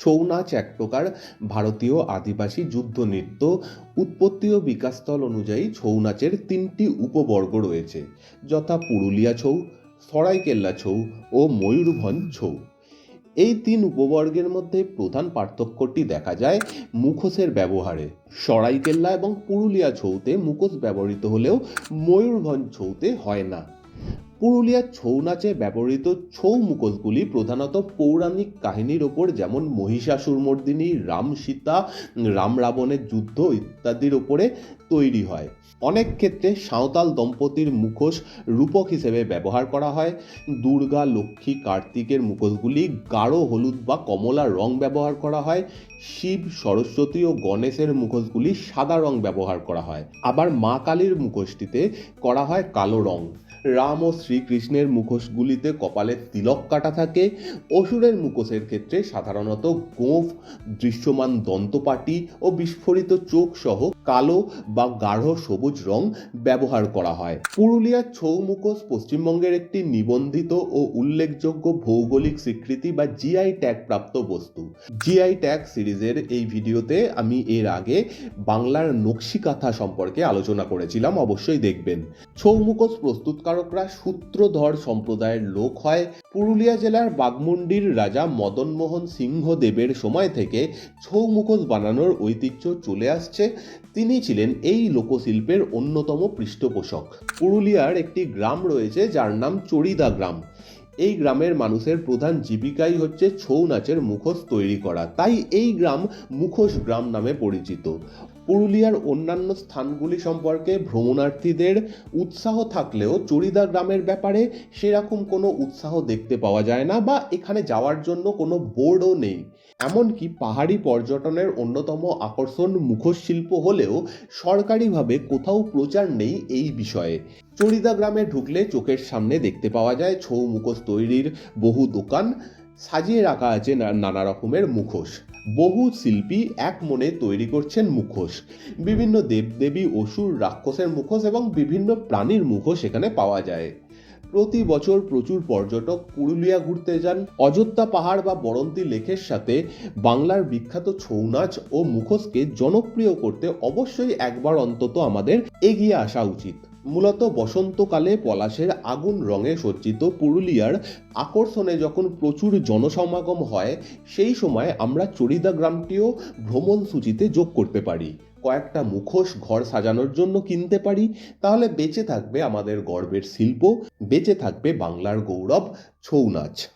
ছৌ নাচ এক প্রকার, ভারতীয় আদিবাসী যুদ্ধ নৃত্য, উৎপত্তি ও বিকাশস্থল অনুযায়ী ছৌ নাচের তিনটি উপবর্গ রয়েছে, যথা পুরুলিয়া ছৌ, সরাইকেল্লা ছৌ ও ময়ূরভঞ্জ ছৌ। এই তিন উপবর্গের মধ্যে প্রধান পার্থক্যটি দেখা যায় মুখোশের ব্যবহারে। সরাইকেল্লা এবং পুরুলিয়া ছৌতে মুখোশ ব্যবহৃত হলেও ময়ূরভঞ্জ ছৌতে হয় না। পুরুলিয়ার ছৌ নাচে ব্যবহৃত ছৌ মুখোশগুলি প্রধানত পৌরাণিক কাহিনীর ওপর যেমন মহিষাসুরমর্দিনী রাম সীতা, রাম রাবণের যুদ্ধ ইত্যাদির ওপরে তৈরি হয়। অনেক ক্ষেত্রে সাঁওতাল দম্পতির মুখোশ রূপক হিসেবে ব্যবহার করা হয়। দুর্গা, লক্ষ্মী, কার্তিকের মুখোশগুলি গাঢ় হলুদ বা কমলা রং ব্যবহার করা হয়। শিব, সরস্বতী ও গণেশের মুখোশগুলি সাদা রং ব্যবহার করা হয়। আবার মা কালীর মুখোশটিতে করা হয় কালো রং। রাম ও শ্রীকৃষ্ণের মুখোশগুলিতে কপালে তিলক কাটা থাকে। অসুরের মুখোশের ক্ষেত্রে সাধারণত গোঁফ, দৃশ্যমান দন্তপাটি ও বিস্ফোরিত চোখ সহ কালো বা গাঢ় সবুজ রং ব্যবহার করা হয়। পুরুলিয়ার ছৌ মুখোশ পশ্চিমবঙ্গের একটি নিবন্ধিত ও উল্লেখযোগ্য ভৌগোলিক স্বীকৃতি বা জিআই ট্যাগ প্রাপ্ত বস্তু। জিআই ট্যাগ সিরিজের এই ভিডিওতে আমি এর আগে বাংলার নকশিকাথা সম্পর্কে আলোচনা করেছিলাম, অবশ্যই দেখবেন। ছৌ মুখোশ প্রস্তুতকারকরা সূত্রধর সম্প্রদায়ের লোক হয়। পুরুলিয়া জেলার বাগমুন্ডির রাজা মদনমোহন সিংহ দেবের সময় থেকে ছৌ মুখোশ বানানোর ঐতিহ্য চলে আসছে। তিনি ছিলেন এই লোকশিল্পের অন্যতম পৃষ্ঠপোষক। পুরুলিয়ার একটি গ্রাম রয়েছে যার নাম চড়িদা গ্রাম। এই গ্রামের মানুষের প্রধান জীবিকাই হচ্ছে ছৌ নাচের মুখোশ তৈরি করা। তাই এই গ্রাম মুখোশ গ্রাম নামে পরিচিত। পুরুলিয়ার অন্যান্য স্থানগুলি সম্পর্কে ভ্রমণার্থীদের উৎসাহ থাকলেও চড়িদা গ্রামের ব্যাপারে সেরকম কোনো উৎসাহ দেখতে পাওয়া যায় না বা এখানে যাওয়ার জন্য কোনো বোর্ডও নেই। এমনকি পাহাড়ি পর্যটনের অন্যতম আকর্ষণ মুখোশ শিল্প হলেও সরকারিভাবে কোথাও প্রচার নেই এই বিষয়ে। চড়িদা গ্রামে ঢুকলে চোখের সামনে দেখতে পাওয়া যায় ছৌ মুখোশ তৈরির বহু দোকান। সাজিয়ে রাখা আছে নানা রকমের মুখোশ। বহু শিল্পী এক মনে তৈরি করছেন মুখোশ। বিভিন্ন দেবদেবী, অসুর, রাক্ষসের মুখোশ এবং বিভিন্ন প্রাণীর মুখোশ এখানে পাওয়া যায়। প্রতি বছর প্রচুর পর্যটক পুরুলিয়া ঘুরতে যান। অযোধ্যা পাহাড় বা বরন্তি লেকের সাথে বাংলার বিখ্যাত ছৌ নাচ ও মুখোশকে জনপ্রিয় করতে অবশ্যই একবার অন্তত আমাদের এগিয়ে আসা উচিত। মূলত বসন্তকালে পলাশের আগুন রঙে সজ্জিত পুরুলিয়ার আকর্ষণে যখন প্রচুর জনসমাগম হয়, সেই সময় আমরা চড়িদা গ্রামটিও ভ্রমণ সূচিতে যোগ করতে পারি। কয়েকটা মুখোশ ঘর সাজানোর জন্য কিনতে পারি। তাহলে বেঁচে থাকবে আমাদের গর্বের শিল্প, বেঁচে থাকবে বাংলার গৌরব, ছৌ নাচ।